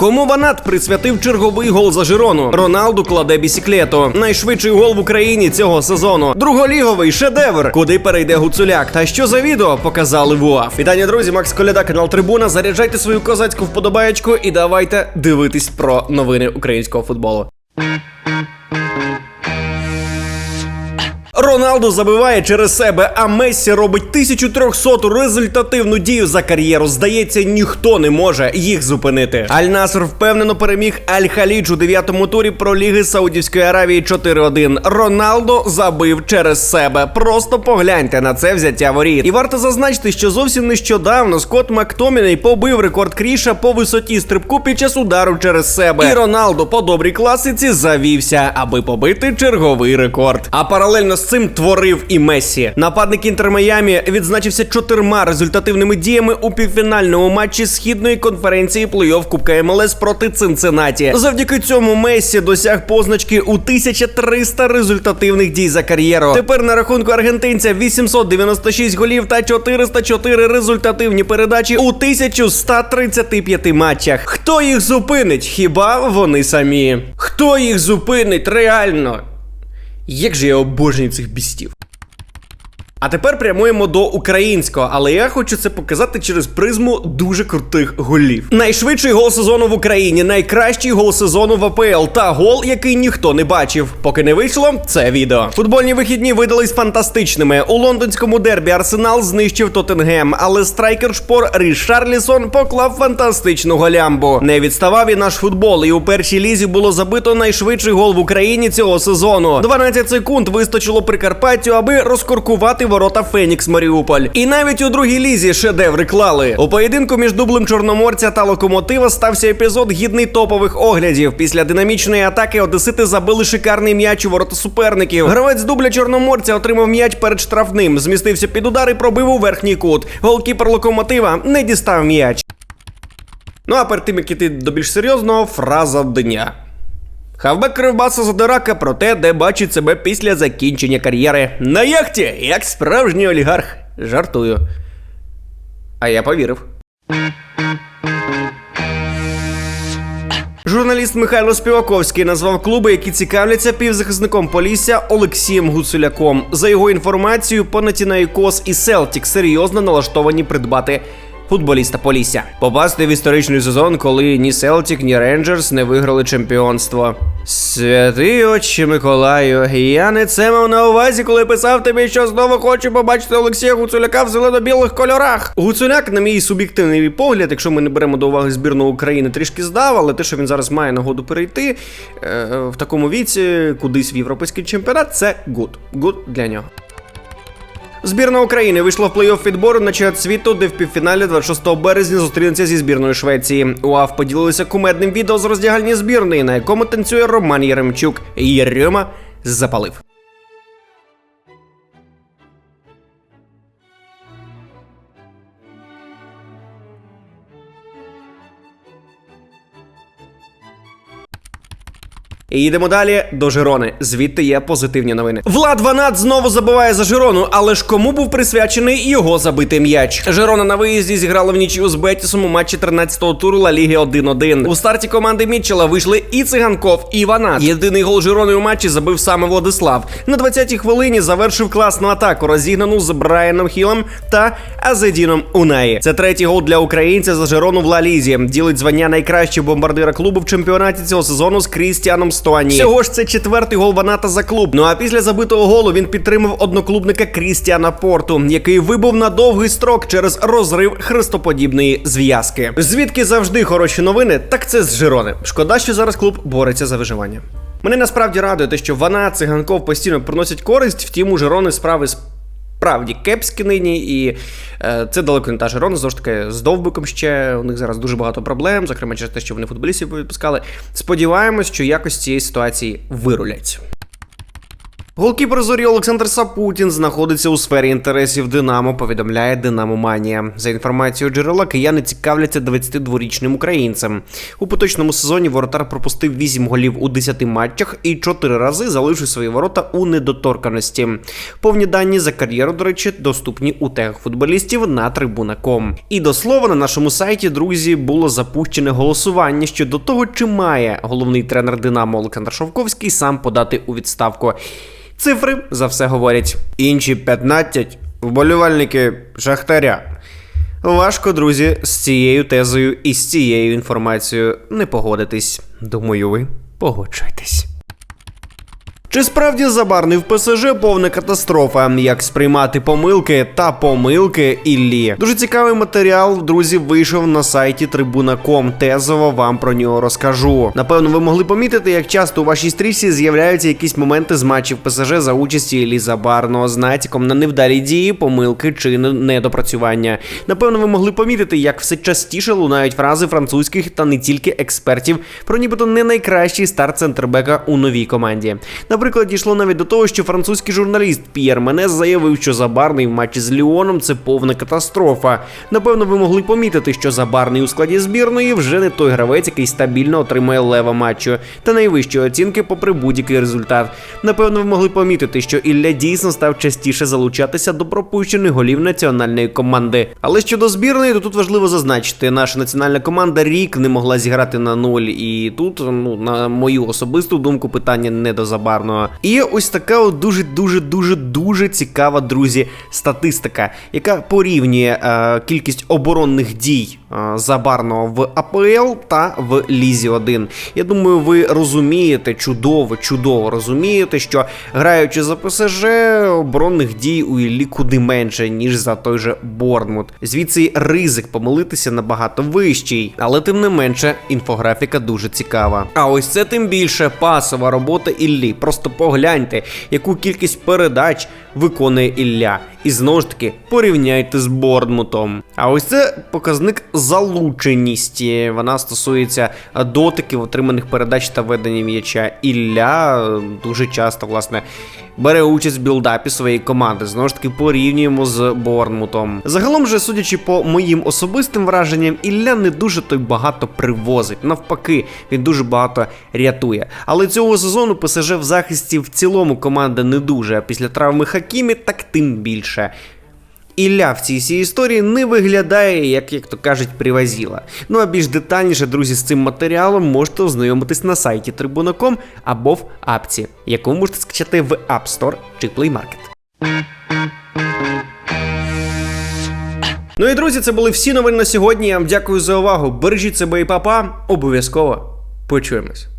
Кому Банат присвятив черговий гол за Жирону? Роналду кладе бісіклету. Найшвидший гол в Україні цього сезону. Друголіговий шедевр. Куди перейде Гуцуляк? Та що за відео показали в УАФ? Вітання, друзі, Макс Коляда, канал Трибуна. Заряджайте свою козацьку вподобаєчку і давайте дивитись про новини українського футболу. Роналду забиває через себе, а Мессі робить 1300 результативну дію за кар'єру. Здається, ніхто не може їх зупинити. Аль-Наср впевнено переміг Аль-Халідж у дев'ятому турі про ліги Саудівської Аравії 4-1. Роналдо забив через себе. Просто погляньте на це взяття воріт. І варто зазначити, що зовсім нещодавно Скотт Мактоміней побив рекорд Кріша по висоті стрибку під час удару через себе. І Роналдо по добрій класиці завівся, аби побити черговий рекорд. А паралельно з цим творив і Мессі. Нападник Інтер Майамі відзначився чотирма результативними діями у півфінальному матчі східної конференції плей-офф Кубка МЛС проти Цинциннаті. Завдяки цьому Мессі досяг позначки у 1300 результативних дій за кар'єру. Тепер на рахунку аргентинця 896 голів та 404 результативні передачі у 1135 матчах. Хто їх зупинить? Хіба вони самі? Хто їх зупинить реально? Як же я обожнюю цих бістів. А тепер прямуємо до українського, але я хочу це показати через призму дуже крутих голів. Найшвидший гол сезону в Україні, найкращий гол сезону в АПЛ та гол, який ніхто не бачив. Поки не вийшло, це відео. Футбольні вихідні видались фантастичними. У лондонському дербі Арсенал знищив Тоттенгем, але страйкер шпор Рішарлісон поклав фантастичну голямбу. Не відставав і наш футбол, і у першій лізі було забито найшвидший гол в Україні цього сезону. 12 секунд вистачило Прикарпаттю, аби розкоркувати ворота Фенікс Маріуполь. І навіть у другій лізі шедеври клали. У поєдинку між дублем Чорноморця та Локомотива стався епізод гідний топових оглядів. Після динамічної атаки Одесити забили шикарний м'яч у ворота суперників. Гравець дубля Чорноморця отримав м'яч перед штрафним, змістився під удар і пробив у верхній кут. Голкіпер Локомотива не дістав м'яч. Ну а перед тим як іти до більш серйозного, фраза дня. Хавбек Кривбаса Задирака про те, де бачить себе після закінчення кар'єри. На яхті, як справжній олігарх. Жартую. А я повірив. Журналіст Михайло Співаковський назвав клуби, які цікавляться півзахисником Полісся Олексієм Гуцуляком. За його інформацією, Панатінаїкос і Селтік серйозно налаштовані придбати футболіста Полісся. Попасти в історичний сезон, коли ні Селтік, ні Рейнджерс не виграли чемпіонство. Святий отче Миколаю, я не це мав на увазі, коли писав тобі, що знову хочу побачити Олексія Гуцуляка в зелено-білих кольорах. Гуцуляк, на мій суб'єктивний погляд, якщо ми не беремо до уваги збірну України, трішки здав, але те, що він зараз має нагоду перейти е, в такому віці, кудись в європейський чемпіонат, це гуд. Гуд для нього. Збірна України вийшла в плей-офф відбору на чемпіонат світу, де в півфіналі 26 березня зустрінеться зі збірною Швеції. УАВ поділилися кумедним відео з роздягальні збірної, на якому танцює Роман Яремчук. Єрема запалив. І їдемо далі до Жирони. Звідти є позитивні новини. Влад Ванат знову забиває за Жирону, але ж кому був присвячений його забитий м'яч? Жирона на виїзді зіграла в нічию з Бетісом у матчі 13-го туру Ла Ліги 1-1. У старті команди Мітчела вийшли і Циганков, і Ванат. Єдиний гол Жирони у матчі забив саме Владислав. На 20-й хвилині завершив класну атаку, розігнану з Брайаном Хілом та Азедіном Унаї. Це третій гол для українця за Жирону в Ла Лізі. Ділить звання найкращого бомбардира клубу в чемпіонаті цього сезону з Крістіаном Стоані. Всього ж це четвертий гол Ваната за клуб. Ну а після забитого голу він підтримав одноклубника Крістіана Порту, який вибув на довгий строк через розрив хрестоподібної зв'язки. Звідки завжди хороші новини, так це з Жирони. Шкода, що зараз клуб бореться за виживання. Мене насправді радує те, що Вана циганков постійно приносять користь, втім у Жирони справи з Справді кепські нині, і е, це далеко не та Жерона, знову ж таки, з довбиком ще у них зараз дуже багато проблем, зокрема через те, що вони футболістів відпускали. Сподіваємось, що якось цієї ситуації вирулять. Голкіпер зорі Олександр Сапутін знаходиться у сфері інтересів Динамо. Повідомляє Динамо Манія. За інформацією джерела, кияни цікавляться 22-річним українцем. У поточному сезоні воротар пропустив 8 голів у 10 матчах і 4 рази залишив свої ворота у недоторканості. Повні дані за кар'єру, до речі, доступні у тегах футболістів на трибуна.ком. І до слова, на нашому сайті, друзі, було запущене голосування щодо того, чи має головний тренер Динамо Олександр Шовковський сам подати у відставку. Цифри за все говорять. Інші 15 вболівальники Шахтаря. Важко, друзі, з цією тезою і з цією інформацією не погодитись. Думаю, ви погоджуєтесь. Чи справді забарний в ПСЖ повна катастрофа? Як сприймати помилки та помилки Іллі? Дуже цікавий матеріал, друзі, вийшов на сайті Трибуна.ком. Тезово вам про нього розкажу. Напевно, ви могли помітити, як часто у вашій стрічці з'являються якісь моменти з матчів ПСЖ за участі Іллі Забарного з натяком на невдалі дії, помилки чи недопрацювання. Напевно, ви могли помітити, як все частіше лунають фрази французьких та не тільки експертів про нібито не найкращий старт центрбека у новій команді. Наприклад, дійшло навіть до того, що французький журналіст П'єр Менес заявив, що Забарний в матчі з Ліоном це повна катастрофа. Напевно, ви могли помітити, що Забарний у складі збірної вже не той гравець, який стабільно отримує лева матчу та найвищі оцінки попри будь-який результат. Напевно, ви могли помітити, що Ілля дійсно став частіше залучатися до пропущених голів національної команди. Але щодо збірної, то тут важливо зазначити, наша національна команда рік не могла зіграти на нуль, і тут, ну на мою особисту думку, питання не до Забарного. І ось така от дуже дуже дуже дуже цікава, друзі, статистика, яка порівнює е, кількість оборонних дій Забарного в АПЛ та в Лізі 1. Я думаю, ви розумієте чудово, чудово розумієте, що граючи за ПСЖ, оборонних дій у Іллі куди менше, ніж за той же Борнмут. Звідси ризик помилитися набагато вищий, але тим не менше інфографіка дуже цікава. А ось це тим більше пасова робота Іллі. Просто погляньте, яку кількість передач виконує Ілля. І знову ж таки порівняйте з Борнмутом. А ось це показник залученості. Вона стосується дотиків, отриманих передач та ведення м'яча. Ілля е, дуже часто, власне. Бере участь в білдапі своєї команди, знову ж таки порівнюємо з Борнмутом. Загалом же, судячи по моїм особистим враженням, Ілля не дуже той багато привозить. Навпаки, він дуже багато рятує. Але цього сезону ПСЖ в захисті в цілому команда не дуже. А після травми Хакімі, так тим більше. Ілля в цій всій історії не виглядає, як, як то кажуть, привазіла. Ну а більш детальніше, друзі, з цим матеріалом можете ознайомитись на сайті Tribuna.com або в апці, яку можете скачати в App Store чи Play Market. Ну і друзі, це були всі новини на сьогодні. Я вам дякую за увагу. Бережіть себе і папа. Обов'язково почуємось.